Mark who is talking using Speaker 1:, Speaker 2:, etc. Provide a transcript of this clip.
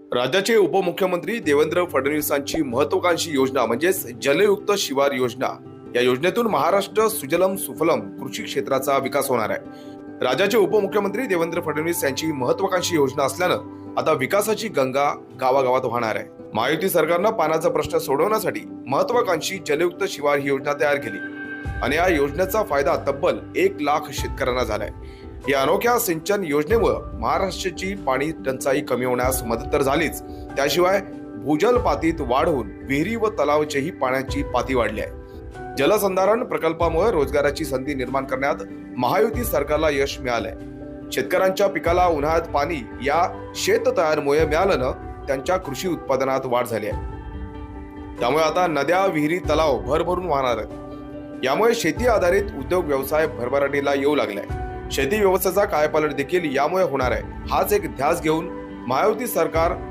Speaker 1: राज्याचे उपमुख्यमंत्री देवेंद्र फडणवीसांची महत्वाकांक्षी योजना म्हणजेच जलयुक्त शिवार योजना. या योजनेतून महाराष्ट्र सुजलम सुफलम कृषी क्षेत्राचा विकास होणार आहे. राज्याचे उपमुख्यमंत्री देवेंद्र फडणवीस यांची महत्वाकांक्षी योजना असल्यानं आता विकासाची गंगा गावागावात वाहणार आहे. महायुती सरकारनं पाण्याचा प्रश्न सोडवण्यासाठी महत्वाकांक्षी जलयुक्त शिवार ही योजना तयार केली. आणि या योजनेचा फायदा तब्बल एक लाख शेतकऱ्यांना झालाय. या अनोख्या सिंचन योजनेमुळे महाराष्ट्राची पाणी टंचाई कमी होण्यास मदत तर झालीच. त्याशिवाय भूजल पातीत वाढ होऊन विहिरी व तलावाचेही पाण्याची पाती वाढली आहे. जलसंधारण प्रकल्पामुळे रोजगाराची संधी निर्माण करण्यात महायुती सरकारला यश मिळालंय. शेतकऱ्यांच्या पिकाला उन्हाळ्यात पाणी या शेत तयारमुळे मिळाल्यानं त्यांच्या कृषी उत्पादनात वाढ झाली आहे. त्यामुळे आता नद्या विहिरी तलाव भरभरून वाहणार आहेत. यामुळे शेती आधारित उद्योग व्यवसाय भरभराटीला येऊ लागलाय. शेती व्यवस्थेचा कायापालट देखील यामुळे होणार आहे. हाच एक ध्यास घेऊन महायुती सरकार